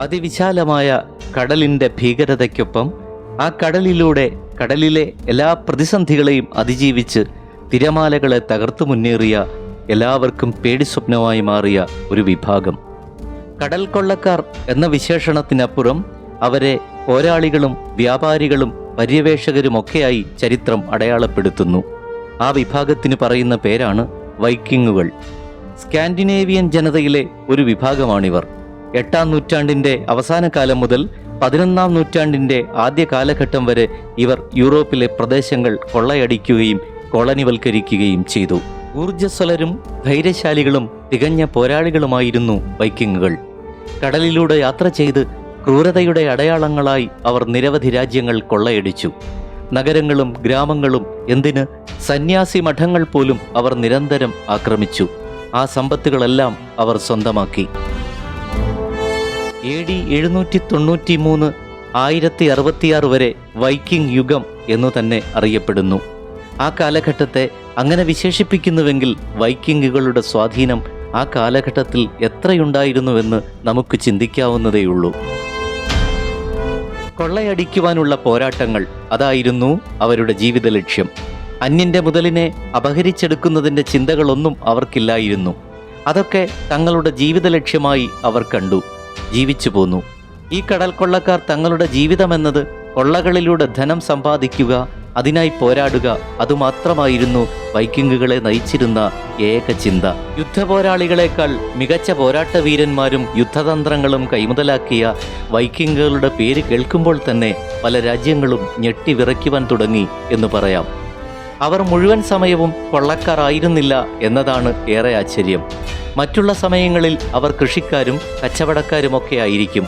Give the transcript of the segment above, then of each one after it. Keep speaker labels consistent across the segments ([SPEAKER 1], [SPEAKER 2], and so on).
[SPEAKER 1] അതിവിശാലമായ കടലിന്റെ ഭീകരതയ്ക്കൊപ്പം ആ കടലിലൂടെ കടലിലെ എല്ലാ പ്രതിസന്ധികളെയും അതിജീവിച്ച് തിരമാലകളെ തകർത്തു മുന്നേറിയ എല്ലാവർക്കും പേടി സ്വപ്നമായി മാറിയ ഒരു വിഭാഗം. കടൽ കൊള്ളക്കാർ എന്ന വിശേഷണത്തിനപ്പുറം അവരെ പോരാളികളും വ്യാപാരികളും പര്യവേഷകരുമൊക്കെയായി ചരിത്രം അടയാളപ്പെടുത്തുന്നു. ആ വിഭാഗത്തിന് പറയുന്ന പേരാണ് വൈക്കിങ്ങുകൾ. സ്കാൻഡിനേവിയൻ ജനതയിലെ ഒരു വിഭാഗമാണിവർ. എട്ടാം നൂറ്റാണ്ടിന്റെ അവസാന കാലം മുതൽ പതിനൊന്നാം നൂറ്റാണ്ടിന്റെ ആദ്യ കാലഘട്ടം വരെ ഇവർ യൂറോപ്പിലെ പ്രദേശങ്ങൾ കൊള്ളയടിക്കുകയും കോളനിവൽക്കരിക്കുകയും ചെയ്തു. ഊർജസ്വലരും ധൈര്യശാലികളും തികഞ്ഞ പോരാളികളുമായിരുന്നു വൈക്കിങ്ങുകൾ. കടലിലൂടെ യാത്ര ചെയ്ത് ക്രൂരതയുടെ അടയാളങ്ങളായി അവർ നിരവധി രാജ്യങ്ങൾ കൊള്ളയടിച്ചു. നഗരങ്ങളും ഗ്രാമങ്ങളും എന്തിന് സന്യാസി മഠങ്ങൾ പോലും അവർ നിരന്തരം ആക്രമിച്ചു. ആ സമ്പത്തുകളെല്ലാം അവർ സ്വന്തമാക്കി. എ ഡി എഴുന്നൂറ്റി തൊണ്ണൂറ്റി മൂന്ന് ആയിരത്തി അറുപത്തിയാറ് വരെ വൈക്കിംഗ് യുഗം എന്നു തന്നെ അറിയപ്പെടുന്നു. ആ കാലഘട്ടത്തെ അങ്ങനെ വിശേഷിപ്പിക്കുന്നുവെങ്കിൽ വൈക്കിങ്ങുകളുടെ സ്വാധീനം ആ കാലഘട്ടത്തിൽ എത്രയുണ്ടായിരുന്നുവെന്ന് നമുക്ക് ചിന്തിക്കാവുന്നതേയുള്ളൂ. കൊള്ളയടിക്കുവാനുള്ള പോരാട്ടങ്ങൾ അതായിരുന്നു അവരുടെ ജീവിത ലക്ഷ്യം. അന്യന്റെ മുതലിനെ അപഹരിച്ചെടുക്കുന്നതിന്റെ ചിന്തകളൊന്നും അവർക്കില്ലായിരുന്നു. അതൊക്കെ തങ്ങളുടെ ജീവിത ലക്ഷ്യമായി അവർ കണ്ടു. ജീവിച്ചു പോന്നു. ഈ കടൽ കൊള്ളക്കാർ തങ്ങളുടെ ജീവിതമെന്നത് കൊള്ളകളിലൂടെ ധനം സമ്പാദിക്കുക അതിനായി പോരാടുക അതുമാത്രമായിരുന്നു വൈക്കിങ്ങുകളെ നയിച്ചിരുന്ന ഏക ചിന്ത. യുദ്ധപോരാളികളെക്കാൾ മികച്ച പോരാട്ട വീരന്മാരും യുദ്ധതന്ത്രങ്ങളും കൈമുതലാക്കിയ വൈക്കിങ്ങുകളുടെ പേര് കേൾക്കുമ്പോൾ തന്നെ പല രാജ്യങ്ങളും ഞെട്ടിവിറയ്ക്കുവാൻ തുടങ്ങി എന്ന് പറയാം. അവർ മുഴുവൻ സമയവും കൊള്ളക്കാരായിരുന്നില്ല എന്നതാണ് ഏറെ ആശ്ചര്യം. മറ്റുള്ള സമയങ്ങളിൽ അവർ കൃഷിക്കാരും കച്ചവടക്കാരുമൊക്കെ ആയിരിക്കും.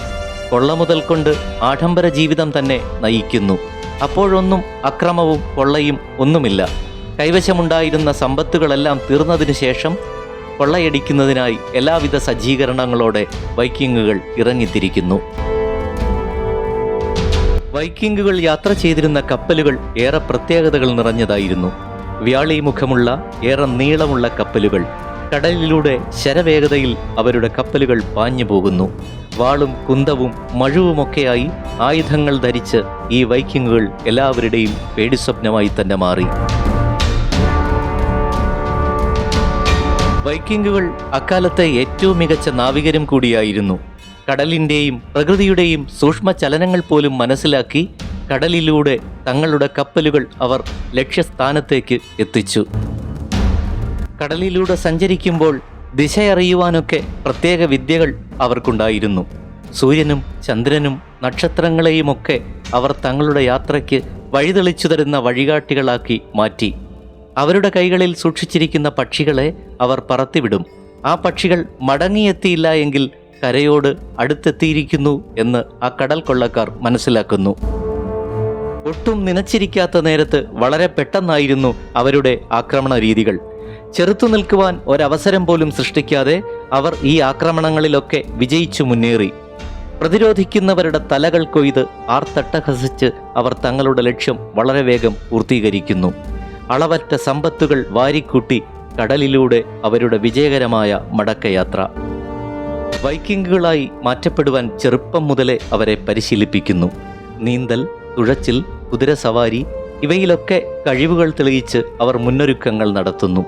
[SPEAKER 1] കൊള്ള മുതൽ കൊണ്ട് ആഡംബര ജീവിതം തന്നെ നയിക്കുന്നു. അപ്പോഴൊന്നും അക്രമവും കൊള്ളയും ഒന്നുമില്ല. കൈവശമുണ്ടായിരുന്ന സമ്പത്തുകളെല്ലാം തീർന്നതിനു ശേഷം കൊള്ളയടിക്കുന്നതിനായി എല്ലാവിധ സജ്ജീകരണങ്ങളോടെ വൈക്കിങ്ങുകൾ ഇറങ്ങിത്തിരിക്കുന്നു. വൈക്കിങ്ങുകൾ യാത്ര ചെയ്തിരുന്ന കപ്പലുകൾ ഏറെ പ്രത്യേകതകൾ നിറഞ്ഞതായിരുന്നു. വ്യാളിമുഖമുള്ള ഏറെ നീളമുള്ള കപ്പലുകൾ. കടലിലൂടെ ശരവേഗതയിൽ അവരുടെ കപ്പലുകൾ പാഞ്ഞു പോകുന്നു. വാളും കുന്തവും മഴുവുമൊക്കെയായി ആയുധങ്ങൾ ധരിച്ച് ഈ വൈക്കിങ്ങുകൾ എല്ലാവരുടെയും പേടിസ്വപ്നമായി തന്നെ മാറി. വൈക്കിങ്ങുകൾ അക്കാലത്തെ ഏറ്റവും മികച്ച നാവികരും കൂടിയായിരുന്നു. കടലിന്റെയും പ്രകൃതിയുടെയും സൂക്ഷ്മ ചലനങ്ങൾ പോലും മനസ്സിലാക്കി കടലിലൂടെ തങ്ങളുടെ കപ്പലുകൾ അവർ ലക്ഷ്യസ്ഥാനത്തേക്ക് എത്തിച്ചു. കടലിലൂടെ സഞ്ചരിക്കുമ്പോൾ ദിശയറിയുവാനൊക്കെ പ്രത്യേക വിദ്യകൾ അവർക്കുണ്ടായിരുന്നു. സൂര്യനും ചന്ദ്രനും നക്ഷത്രങ്ങളെയുമൊക്കെ അവർ തങ്ങളുടെ യാത്രയ്ക്ക് വഴിതെളിച്ചു തരുന്ന വഴികാട്ടികളാക്കി മാറ്റി. അവരുടെ കൈകളിൽ സൂക്ഷിച്ചിരിക്കുന്ന പക്ഷികളെ അവർ പറത്തിവിടും. ആ പക്ഷികൾ മടങ്ങിയെത്തിയില്ല എങ്കിൽ കരയോട് അടുത്തെത്തിയിരിക്കുന്നു എന്ന് ആ കടൽ കൊള്ളക്കാർ മനസ്സിലാക്കുന്നു. ഒട്ടും നനച്ചിരിക്കാത്ത നേരത്ത് വളരെ പെട്ടെന്നായിരുന്നു അവരുടെ ആക്രമണ രീതികൾ. ചെറുത്തു നിൽക്കുവാൻ ഒരവസരം പോലും സൃഷ്ടിക്കാതെ അവർ ഈ ആക്രമണങ്ങളിലൊക്കെ വിജയിച്ചു മുന്നേറി. പ്രതിരോധിക്കുന്നവരുടെ തലകൾ കൊയ്ത് ആർത്തട്ടഹസിച്ച് അവർ തങ്ങളുടെ ലക്ഷ്യം വളരെ വേഗം പൂർത്തീകരിക്കുന്നു. അളവറ്റ സമ്പത്തുകൾ വാരിക്കൂട്ടി കടലിലൂടെ അവരുടെ വിജയകരമായ മടക്കയാത്ര. വൈക്കിങ്ങുകളായി മാറ്റപ്പെടുവാൻ ചെറുപ്പം മുതലേ അവരെ പരിശീലിപ്പിക്കുന്നു. നീന്തൽ തുഴച്ചിൽ കുതിരസവാരി ഇവയിലൊക്കെ കഴിവുകൾ തെളിയിച്ച് അവർ മുന്നൊരുക്കങ്ങൾ നടത്തുന്നു.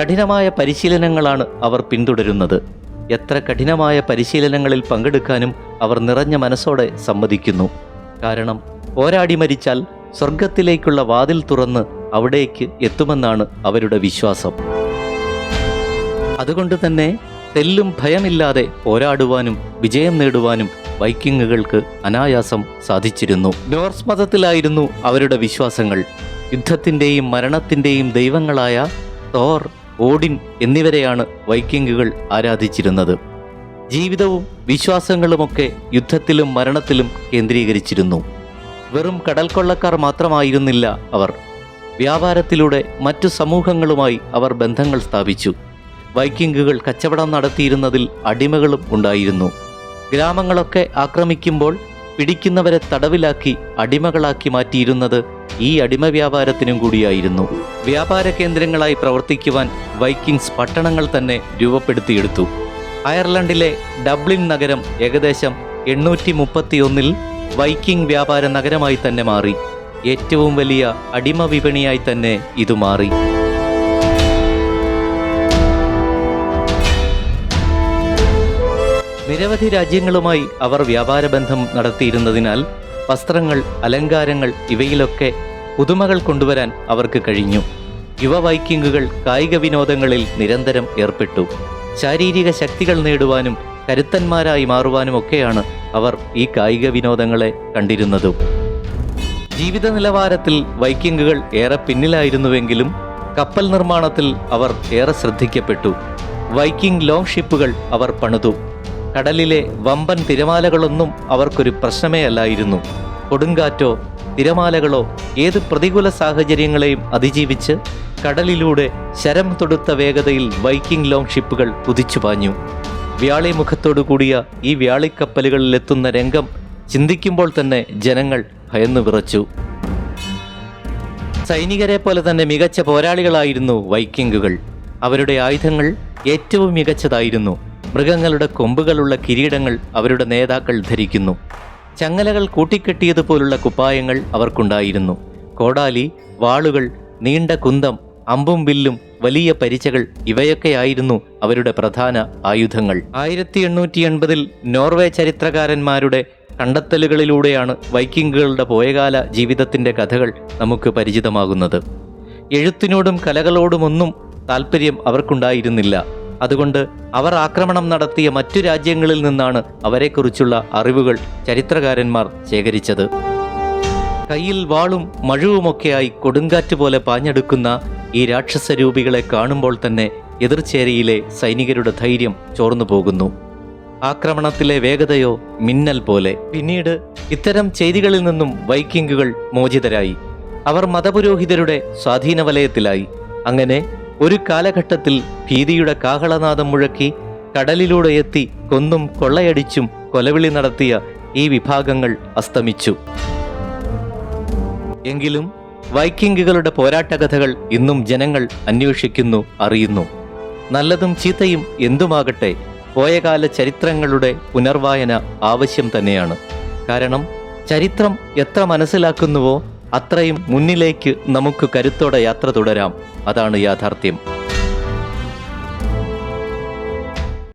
[SPEAKER 1] കഠിനമായ പരിശീലനങ്ങളാണ് അവർ പിന്തുടരുന്നത്. എത്ര കഠിനമായ പരിശീലനങ്ങളിൽ പങ്കെടുക്കാനും അവർ നിറഞ്ഞ മനസ്സോടെ സമ്മതിക്കുന്നു. കാരണം പോരാടി മരിച്ചാൽ സ്വർഗത്തിലേക്കുള്ള വാതിൽ തുറന്ന് അവിടേക്ക് എത്തുമെന്നാണ് അവരുടെ വിശ്വാസം. അതുകൊണ്ട് തന്നെ തെല്ലും ഭയമില്ലാതെ പോരാടുവാനും വിജയം നേടുവാനും വൈക്കിങ്ങുകൾക്ക് അനായാസം സാധിച്ചിരുന്നു. നോർസ് മതത്തിലായിരുന്നു അവരുടെ വിശ്വാസങ്ങൾ. യുദ്ധത്തിന്റെയും മരണത്തിന്റെയും ദൈവങ്ങളായ തോർ ഓഡിൻ എന്നിവരെയാണ് വൈക്കിങ്ങുകൾ ആരാധിച്ചിരുന്നത്. ജീവിതവും വിശ്വാസങ്ങളുമൊക്കെ യുദ്ധത്തിലും മരണത്തിലും കേന്ദ്രീകരിച്ചിരുന്നു. വെറും കടൽക്കൊള്ളക്കാർ മാത്രമായിരുന്നില്ല അവർ. വ്യാപാരത്തിലൂടെ മറ്റു സമൂഹങ്ങളുമായി അവർ ബന്ധങ്ങൾ സ്ഥാപിച്ചു. വൈക്കിങ്ങുകൾ കച്ചവടം നടത്തിയിരുന്നതിൽ അടിമകളും ഉണ്ടായിരുന്നു. ഗ്രാമങ്ങളൊക്കെ ആക്രമിക്കുമ്പോൾ പിടിക്കുന്നവരെ തടവിലാക്കി അടിമകളാക്കി മാറ്റിയിരുന്നത് ഈ അടിമ വ്യാപാരത്തിനും കൂടിയായിരുന്നു. വ്യാപാര കേന്ദ്രങ്ങളായി പ്രവർത്തിക്കുവാൻ വൈക്കിങ്സ് പട്ടണങ്ങൾ തന്നെ രൂപപ്പെടുത്തിയെടുത്തു. അയർലൻഡിലെ ഡബ്ലിൻ നഗരം ഏകദേശം എണ്ണൂറ്റി മുപ്പത്തിയൊന്നിൽ വൈക്കിംഗ് വ്യാപാര നഗരമായി തന്നെ മാറി. ഏറ്റവും വലിയ അടിമ വിപണിയായി തന്നെ ഇത് മാറി നിരവധി രാജ്യങ്ങളുമായി അവർ വ്യാപാര ബന്ധം നടത്തിയിരുന്നതിനാൽ വസ്ത്രങ്ങൾ അലങ്കാരങ്ങൾ ഇവയിലൊക്കെ പുതുമകൾ കൊണ്ടുവരാൻ അവർക്ക് കഴിഞ്ഞു. യുവ വൈക്കിങ്ങുകൾ കായിക വിനോദങ്ങളിൽ നിരന്തരം ഏർപ്പെട്ടു. ശാരീരിക ശക്തികൾ നേടുവാനും കരുത്തന്മാരായി മാറുവാനുമൊക്കെയാണ് അവർ ഈ കായിക വിനോദങ്ങളെ കണ്ടിരുന്നതും. ജീവിത നിലവാരത്തിൽ വൈക്കിങ്ങുകൾ ഏറെ പിന്നിലായിരുന്നുവെങ്കിലും കപ്പൽ നിർമ്മാണത്തിൽ അവർ ഏറെ ശ്രദ്ധിക്കപ്പെട്ടു. വൈക്കിംഗ് ലോങ് ഷിപ്പുകൾ അവർ പണിതു. കടലിലെ വമ്പൻ തിരമാലകളൊന്നും അവർക്കൊരു പ്രശ്നമേ അല്ലായിരുന്നു. കൊടുങ്കാറ്റോ തിരമാലകളോ ഏത് പ്രതികൂല സാഹചര്യങ്ങളെയും അതിജീവിച്ച് കടലിലൂടെ ശരം തൊടുത്ത വേഗതയിൽ വൈക്കിംഗ് ലോങ് ഷിപ്പുകൾ കുതിച്ചു പാഞ്ഞു. വ്യാളി മുഖത്തോടു കൂടിയ ഈ വ്യാളിക്കപ്പലുകളിലെത്തുന്ന രംഗം ചിന്തിക്കുമ്പോൾ തന്നെ ജനങ്ങൾ ഭയന്നു വിറച്ചു. സൈനികരെ പോലെ തന്നെ മികച്ച പോരാളികളായിരുന്നു വൈക്കിങ്ങുകൾ അവരുടെ ആയുധങ്ങൾ ഏറ്റവും മികച്ചതായിരുന്നു. മൃഗങ്ങളുടെ കൊമ്പുകളുള്ള കിരീടങ്ങൾ അവരുടെ നേതാക്കൾ ധരിക്കുന്നു. ചങ്ങലകൾ കൂട്ടിക്കെട്ടിയതുപോലുള്ള കുപ്പായങ്ങൾ അവർക്കുണ്ടായിരുന്നു. കോടാലി വാളുകൾ നീണ്ട കുന്തം അമ്പും വില്ലും വലിയ പരിചകൾ ഇവയൊക്കെയായിരുന്നു അവരുടെ പ്രധാന ആയുധങ്ങൾ. ആയിരത്തി എണ്ണൂറ്റി എൺപതിൽ നോർവേ ചരിത്രകാരന്മാരുടെ കണ്ടെത്തലുകളിലൂടെയാണ് വൈക്കിങ്ങുകളുടെ പോയകാല ജീവിതത്തിന്റെ കഥകൾ നമുക്ക് പരിചിതമാകുന്നത്. എഴുത്തിനോടും കലകളോടുമൊന്നും താല്പര്യം അവർക്കുണ്ടായിരുന്നില്ല. അതുകൊണ്ട് അവർ ആക്രമണം നടത്തിയ മറ്റു രാജ്യങ്ങളിൽ നിന്നാണ് അവരെക്കുറിച്ചുള്ള അറിവുകൾ ചരിത്രകാരന്മാർ ശേഖരിച്ചത്. കയ്യിൽ വാളും മഴുവുമൊക്കെയായി കൊടുങ്കാറ്റ് പോലെ പാഞ്ഞെടുക്കുന്ന ഈ രാക്ഷസരൂപികളെ കാണുമ്പോൾ തന്നെ എതിർചേരിയിലെ സൈനികരുടെ ധൈര്യം ചോർന്നു പോകുന്നു. ആക്രമണത്തിലെ വേഗതയോ മിന്നൽ പോലെ. പിന്നീട് ഇത്തരം ചെയ്തികളിൽ നിന്നും വൈക്കിങ്ങുകൾ മോചിതരായി. അവർ മതപുരോഹിതരുടെ സ്വാധീന വലയത്തിലായി അങ്ങനെ ഒരു കാലഘട്ടത്തിൽ ഭീതിയുടെ കാഹളനാദം മുഴക്കി കടലിലൂടെ എത്തി കൊന്നും കൊള്ളയടിച്ചും കൊലവിളി നടത്തിയ ഈ വിഭാഗങ്ങൾ അസ്തമിച്ചു. എങ്കിലും വൈക്കിംഗുകളുടെ പോരാട്ടകഥകൾ ഇന്നും ജനങ്ങൾ അന്വേഷിക്കുന്നു അറിയുന്നു. നല്ലതും ചീത്തയും എന്തുമാകട്ടെ പോയകാല ചരിത്രങ്ങളുടെ പുനർവായന ആവശ്യം തന്നെയാണ്. കാരണം ചരിത്രം എത്ര മനസ്സിലാക്കുന്നുവോ അത്രയും മുന്നിലേക്ക് നമുക്ക് കരുത്തോടെ യാത്ര തുടരാം. അതാണ് യാഥാർത്ഥ്യം.